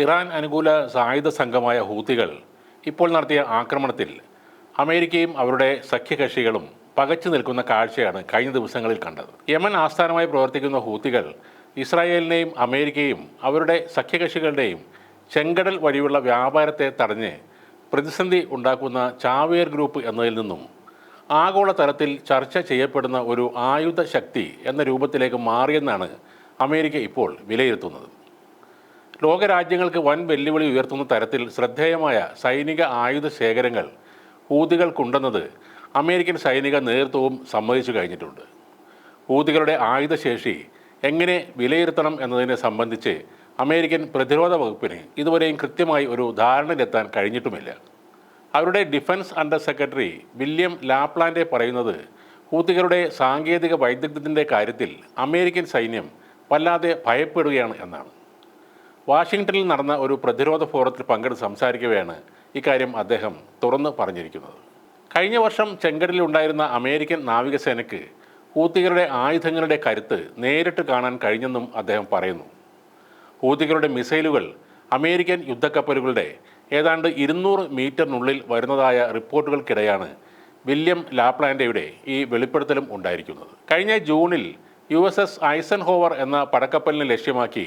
Iran അനുകൂല സായുധ സംഘമായ ഹൂത്തികൾ ഇപ്പോൾ നടത്തിയ ആക്രമണത്തിൽ അമേരിക്കയും അവരുടെ സഖ്യകക്ഷികളും പകച്ചു നിൽക്കുന്ന കാഴ്ചയാണ് കഴിഞ്ഞ ദിവസങ്ങളിൽ കണ്ടത്. യമൻ ആസ്ഥാനമായി പ്രവർത്തിക്കുന്ന ഹൂത്തികൾ ഇസ്രായേലിനെയും അമേരിക്കയും അവരുടെ സഖ്യകക്ഷികളുടെയും ചെങ്കടൽ വഴിയുള്ള വ്യാപാരത്തെ തടഞ്ഞ് പ്രതിസന്ധി ഉണ്ടാക്കുന്ന ചാവേർ ഗ്രൂപ്പ് എന്നതിൽ നിന്നും ആഗോള തലത്തിൽ ചർച്ച ചെയ്യപ്പെടുന്ന ഒരു ആയുധ ശക്തി എന്ന രൂപത്തിലേക്ക് മാറിയെന്നാണ് അമേരിക്ക ഇപ്പോൾ വിലയിരുത്തുന്നത്. ലോകരാജ്യങ്ങൾക്ക് വൻ വെല്ലുവിളി ഉയർത്തുന്ന തരത്തിൽ ശ്രദ്ധേയമായ സൈനിക ആയുധ ശേഖരങ്ങൾ ഹൂതികൾക്കുണ്ടെന്നത് അമേരിക്കൻ സൈനിക നേതൃത്വവും സമ്മതിച്ചു കഴിഞ്ഞിട്ടുണ്ട്. ഹൂതികളുടെ ആയുധശേഷി എങ്ങനെ വിലയിരുത്തണം എന്നതിനെ സംബന്ധിച്ച് അമേരിക്കൻ പ്രതിരോധ വകുപ്പിന് ഇതുവരെയും കൃത്യമായി ഒരു ധാരണയിലെത്താൻ കഴിഞ്ഞിട്ടുമില്ല. അവരുടെ defence under secretary William Laplante പറയുന്നത് ഹൂത്തികളുടെ സാങ്കേതിക വൈദഗ്ധ്യത്തിന്റെ കാര്യത്തിൽ അമേരിക്കൻ സൈന്യം വല്ലാതെ ഭയപ്പെടുകയാണ് എന്നാണ്. വാഷിങ്ടണിൽ നടന്ന ഒരു പ്രതിരോധ ഫോറത്തിൽ പങ്കെടുത്ത് സംസാരിക്കവെയാണ് ഇക്കാര്യം അദ്ദേഹം തുറന്ന് പറഞ്ഞിരിക്കുന്നത്. കഴിഞ്ഞ വർഷം ചെങ്കടലിലുണ്ടായിരുന്ന അമേരിക്കൻ നാവികസേനയ്ക്ക് ഹൂത്തികളുടെ ആയുധങ്ങളുടെ കരുത്ത് നേരിട്ട് കാണാൻ കഴിഞ്ഞെന്നും അദ്ദേഹം പറയുന്നു. ഹൂതികളുടെ മിസൈലുകൾ അമേരിക്കൻ യുദ്ധക്കപ്പലുകളുടെ ഏതാണ്ട് ഇരുന്നൂറ് മീറ്ററിനുള്ളിൽ വരുന്നതായ റിപ്പോർട്ടുകൾക്കിടെയാണ് വില്യം ലാപ്ലാൻഡയുടെ ഈ വെളിപ്പെടുത്തലും ഉണ്ടായിരിക്കുന്നത്. കഴിഞ്ഞ ജൂണിൽ U S S Eisenhower എന്ന പടക്കപ്പലിനെ ലക്ഷ്യമാക്കി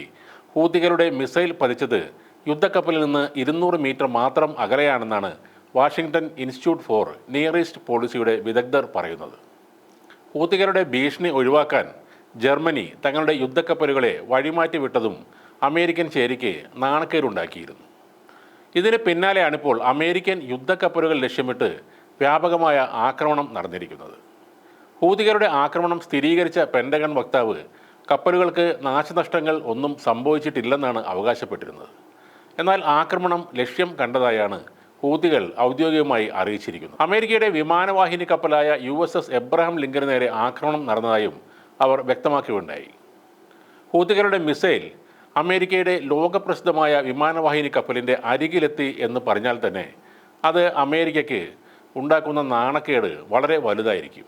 ഹൂതികളുടെ മിസൈൽ പതിച്ചത് യുദ്ധക്കപ്പലിൽ നിന്ന് ഇരുന്നൂറ് മീറ്റർ മാത്രം അകലെയാണെന്നാണ് Washington Institute for Near East പോളിസിയുടെ വിദഗ്ധർ പറയുന്നത്. ഹൂതികളുടെ ഭീഷണി ഒഴിവാക്കാൻ ജർമ്മനി തങ്ങളുടെ യുദ്ധക്കപ്പലുകളെ വഴിമാറ്റി വിട്ടതും അമേരിക്കൻ ചേരിക്ക് നാണക്കേടുണ്ടാക്കിയിരുന്നു. ഇതിന് പിന്നാലെയാണിപ്പോൾ അമേരിക്കൻ യുദ്ധക്കപ്പലുകൾ ലക്ഷ്യമിട്ട് വ്യാപകമായ ആക്രമണം നടന്നിരിക്കുന്നത്. ഹൂതികളുടെ ആക്രമണം സ്ഥിരീകരിച്ച പെൻഡഗൺ വക്താവ് കപ്പലുകൾക്ക് നാശനഷ്ടങ്ങൾ ഒന്നും സംഭവിച്ചിട്ടില്ലെന്നാണ് അവകാശപ്പെട്ടിരുന്നത്. എന്നാൽ ആക്രമണം ലക്ഷ്യം കണ്ടതായാണ് ഹൂതികൾ ഔദ്യോഗികമായി അറിയിച്ചിരിക്കുന്നു അമേരിക്കയുടെ വിമാനവാഹിനി കപ്പലായ യു എസ് എസ് എബ്രഹാം ലിങ്കന് നേരെ ആക്രമണം നടന്നതായും അവർ വ്യക്തമാക്കുകയുണ്ടായി. ഹൂതികളുടെ മിസൈൽ അമേരിക്കയുടെ ലോകപ്രസിദ്ധമായ വിമാനവാഹിനി കപ്പലിന്റെ അരികിലെത്തി എന്ന് പറഞ്ഞാൽ തന്നെ അത് അമേരിക്കയ്ക്ക് ഉണ്ടാക്കുന്ന നാണക്കേട് വളരെ വലുതായിരിക്കും.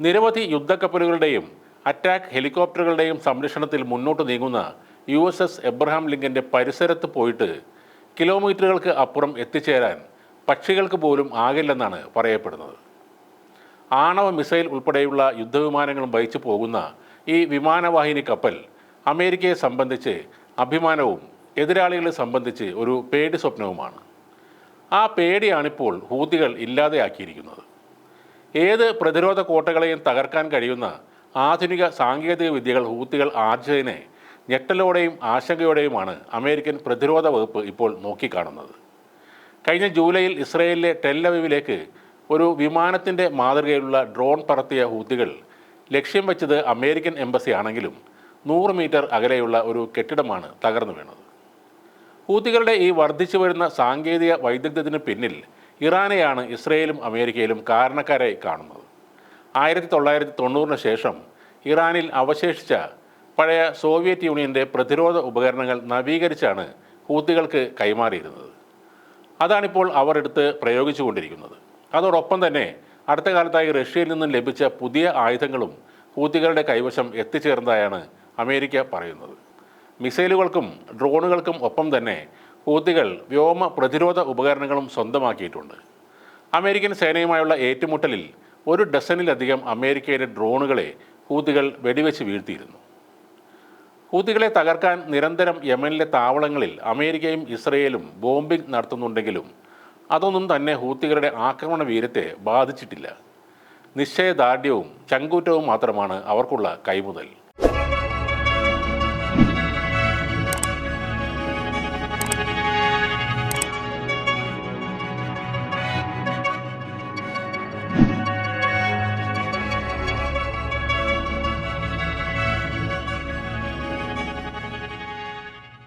നിരവധി യുദ്ധക്കപ്പലുകളുടെയും അറ്റാക്ക് ഹെലികോപ്റ്ററുകളുടെയും സംരക്ഷണത്തിൽ മുന്നോട്ട് നീങ്ങുന്ന യു എസ് എസ് എബ്രഹാം ലിങ്കന്റെ പരിസരത്ത് പോയിട്ട് കിലോമീറ്ററുകൾക്ക് അപ്പുറം എത്തിച്ചേരാൻ പക്ഷികൾക്ക് പോലും ആകില്ലെന്നാണ് പറയപ്പെടുന്നത്. ആണവ മിസൈൽ ഉൾപ്പെടെയുള്ള യുദ്ധവിമാനങ്ങളും വഹിച്ചു പോകുന്ന ഈ വിമാനവാഹിനി കപ്പൽ അമേരിക്കയെ സംബന്ധിച്ച് അഭിമാനവും എതിരാളികളെ സംബന്ധിച്ച് ഒരു പേടി സ്വപ്നവുമാണ്. ആ പേടിയാണിപ്പോൾ ഹൂതികൾ ഇല്ലാതെയാക്കിയിരിക്കുന്നത്. ഏത് പ്രതിരോധ കോട്ടകളെയും തകർക്കാൻ കഴിയുന്ന ആധുനിക സാങ്കേതിക വിദ്യകൾ ഹൂത്തികൾ ആർജിച്ചതിനെ ഞെട്ടലോടെയും ആശങ്കയോടെയുമാണ് അമേരിക്കൻ പ്രതിരോധ വകുപ്പ് ഇപ്പോൾ നോക്കിക്കാണുന്നത്. കഴിഞ്ഞ ജൂലൈയിൽ ഇസ്രയേലിലെ ടെല്ലവിവിലേക്ക് ഒരു വിമാനത്തിന്റെ മാതൃകയിലുള്ള ഡ്രോൺ പറത്തിയ ഹൂത്തികൾ ലക്ഷ്യം വെച്ചത് അമേരിക്കൻ എംബസി ആണെങ്കിലും നൂറ് മീറ്റർ അകലെയുള്ള ഒരു കെട്ടിടമാണ് തകർന്നു വീണത്. ഹൂത്തികളുടെ ഈ വർദ്ധിച്ചു വരുന്ന സാങ്കേതിക വൈദഗ്ധ്യത്തിന് പിന്നിൽ ഇറാനെയാണ് ഇസ്രയേലും അമേരിക്കയിലും കാരണക്കാരായി കാണുന്നത്. ആയിരത്തി തൊള്ളായിരത്തി തൊണ്ണൂറിന് ശേഷം ഇറാനിൽ അവശേഷിച്ച പഴയ സോവിയറ്റ് യൂണിയന്റെ പ്രതിരോധ ഉപകരണങ്ങൾ നവീകരിച്ചാണ് ഹൂത്തികൾക്ക് കൈമാറിയിരുന്നത്. അതാണിപ്പോൾ അവർ എടുത്ത് പ്രയോഗിച്ചുകൊണ്ടിരിക്കുന്നത്. അതോടൊപ്പം തന്നെ അടുത്ത കാലത്തായി റഷ്യയിൽ നിന്നും ലഭിച്ച പുതിയ ആയുധങ്ങളും ഹൂത്തികളുടെ കൈവശം എത്തിച്ചേർന്നതായാണ് അമേരിക്ക പറയുന്നത്. മിസൈലുകൾക്കും ഡ്രോണുകൾക്കും ഒപ്പം തന്നെ ഹൂത്തികൾ വ്യോമ പ്രതിരോധ ഉപകരണങ്ങളും സ്വന്തമാക്കിയിട്ടുണ്ട്. അമേരിക്കൻ സേനയുമായുള്ള ഏറ്റുമുട്ടലിൽ ഒരു ഡസനിലധികം അമേരിക്കയുടെ ഡ്രോണുകളെ ഹൂതികൾ വെടിവെച്ച് വീഴ്ത്തിയിരുന്നു. ഹൂതികളെ തകർക്കാൻ നിരന്തരം യമനിലെ താവളങ്ങളിൽ അമേരിക്കയും ഇസ്രയേലും ബോംബിംഗ് നടത്തുന്നുണ്ടെങ്കിലും അതൊന്നും തന്നെ ഹൂത്തികളുടെ ആക്രമണ വീരത്തെ ബാധിച്ചിട്ടില്ല. നിശ്ചയദാർഢ്യവും ചങ്കൂറ്റവും മാത്രമാണ് അവർക്കുള്ള കൈമുതൽ.